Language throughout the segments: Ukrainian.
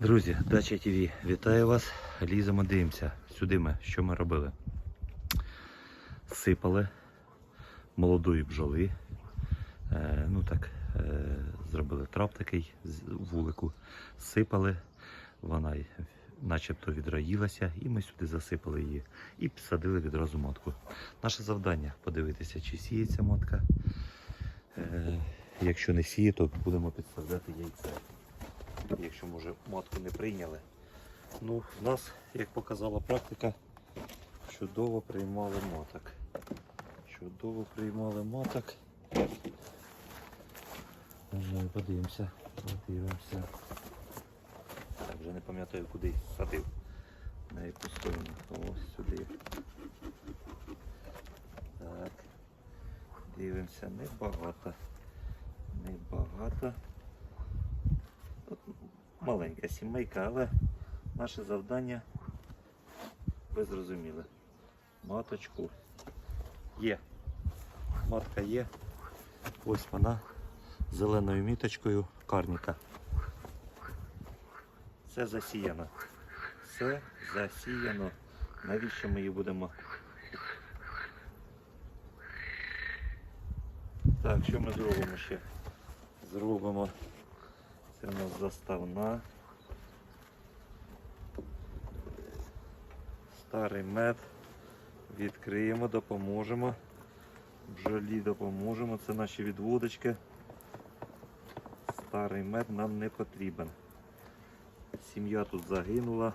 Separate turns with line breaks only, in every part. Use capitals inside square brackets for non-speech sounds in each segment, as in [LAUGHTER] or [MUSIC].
Друзі, Дача ТВ, вітаю вас. Ліземо, дивимося. Сюди ми, що ми робили? Сипали молодої бджоли. Е, ну так, е, зробили трап такий з вулику, сипали, вона начебто відроїлася, і ми сюди засипали її і посадили відразу матку. Наше завдання подивитися, чи сіється матка. Е, якщо не сіє, то будемо підставляти яйце якщо може матку не прийняли. Ну, в нас, як показала практика, чудово приймали маток. Чудово приймали маток. Подивимося, подивимося. Так, вже не пам'ятаю, куди садив. На яку сторону. Ось сюди. Так. Дивимося, небагато. Небагато маленька сімейка, але наше завдання, ви зрозуміли, маточку є. Матка є. Ось вона зеленою міточкою карніка. Все засіяно. Все засіяно. Навіщо ми її будемо? Так, що ми зробимо ще? Зробимо це у нас заставна. Старий мед. Відкриємо, допоможемо. Бджолі допоможемо. Це наші відводочки. Старий мед нам не потрібен. Сім'я тут загинула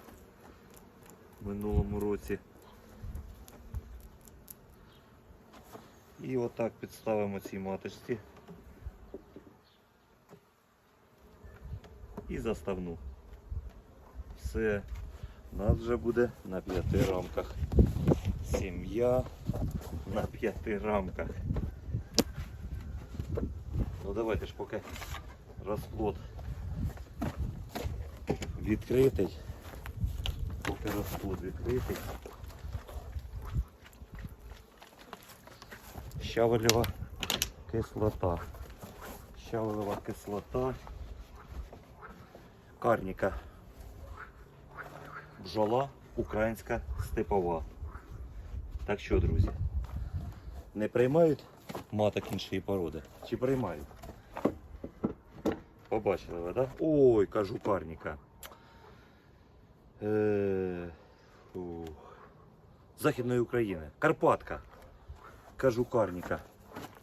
в минулому році. І отак підставимо цій маточці. І заставну. Все, у нас вже буде на п'яти рамках. Сім'я на п'яти рамках. Ну давайте ж поки розплод відкритий. Поки розплод відкритий. Щавелева кислота. Щавелева кислота карніка. Бджола українська степова. Так що, друзі, не приймають маток іншої породи? Чи приймають? Побачили ви, так? Ой, кажу карніка. Е. Західної України. Карпатка. Кажу карніка.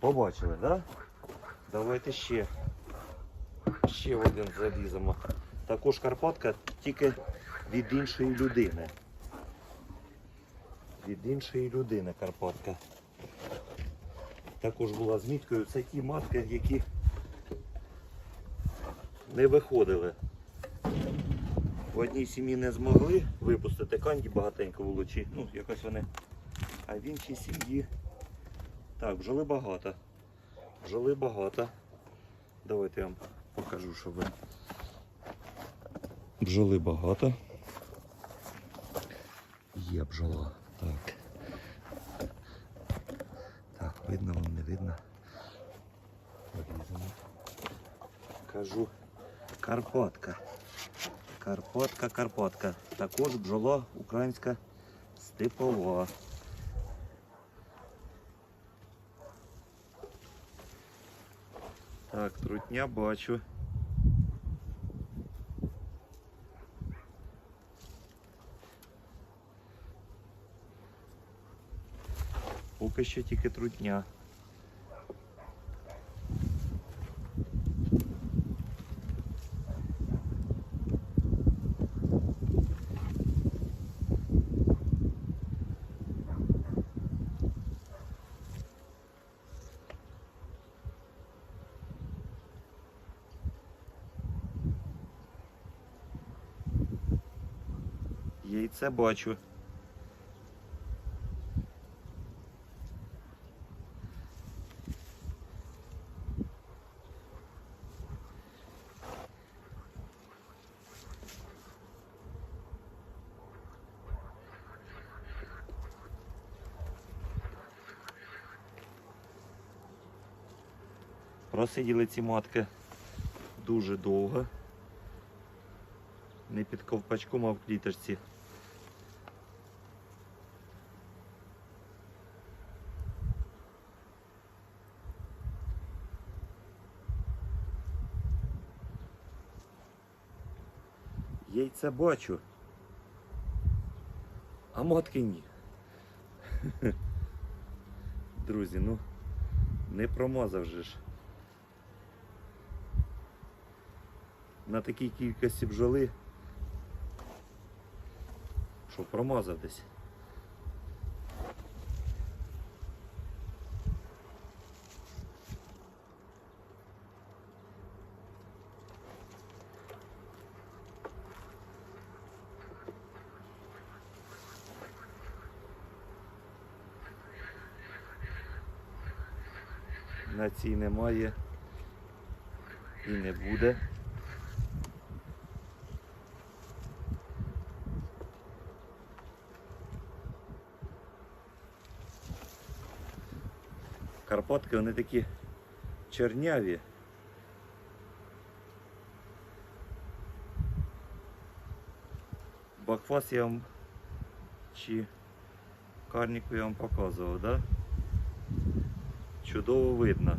Побачили, так? Да? Давайте ще. Ще один заліземо. Також Карпатка тільки від іншої людини. Від іншої людини Карпатка. Також була зміткою. Це ті матки, які не виходили. В одній сім'ї не змогли випустити канді багатенько вулучі. Ну, якось вони. А в іншій сім'ї. Так, бджоли багато. Бджоли багато. Давайте я вам покажу, що ви. Бджоли багато. Є бджола. Так. Так, видно вам, не видно. Вирізано. Кажу Карпатка. Карпатка, Карпатка. Також бджола українська степова. Так, трутня бачу. Поки що тільки трутня. Яйце бачу. Просиділи ці матки дуже довго. Не під ковпачком, а в кліточці. Яйце бачу. А матки ні. [LAUGHS] Друзі, ну не промазав же ж. На такій кількості бджоли. Що промазав десь. На цій немає і не буде. Карпатки вони такі черняві. Бакфас я вам чи карніку я вам показував, да? Чудово видно.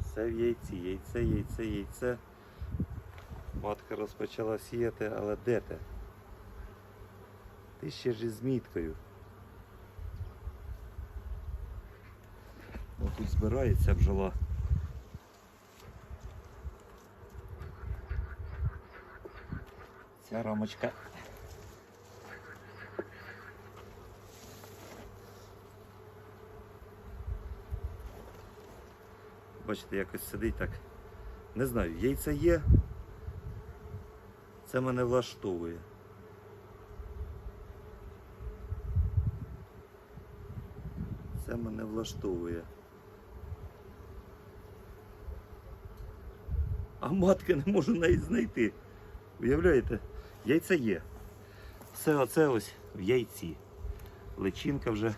Все в яйці, яйце, яйце, яйце. Матка розпочала сіяти, але де ти? Ти ще ж із міткою. О, тут збирається бджола. Ця рамочка. Бачите, якось сидить так. Не знаю, яйця є. Це мене влаштовує. Це мене влаштовує. А матки не можу навіть знайти. Уявляєте? Яйце є. Все оце ось в яйці. Личинка вже.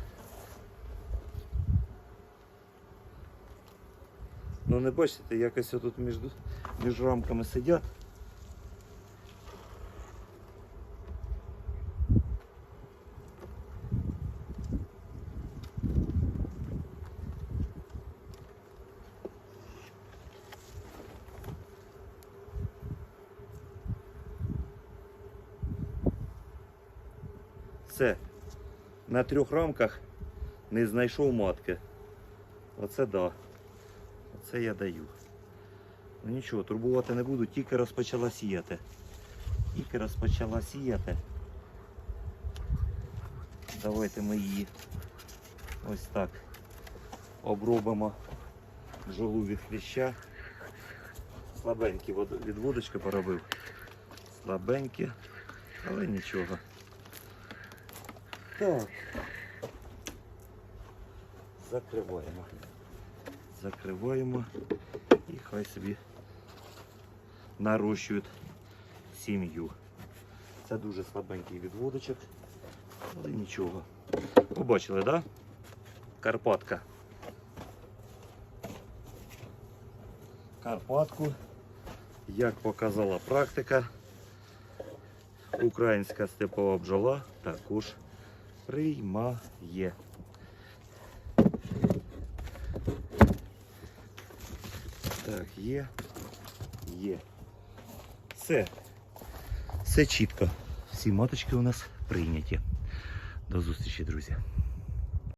Ну не бачите, якось отут між, між рамками сидять. Все. На трьох рамках не знайшов матки. Оце да. Оце я даю. Ну нічого, турбувати не буду, тільки розпочала сіяти. Тільки розпочала сіяти. Давайте ми її ось так обробимо бджолу від хліща. Слабенькі вод- відводочки поробив. Слабенькі, але нічого. Так. Закриваємо. Закриваємо і хай собі нарощують сім'ю. Це дуже слабенький відводочок, але нічого. Побачили, так? Да? Карпатка. Карпатку, як показала практика, українська степова бджола також приймає. Так, є. Є. Все. Все чітко. Всі маточки у нас прийняті. До зустрічі, друзі.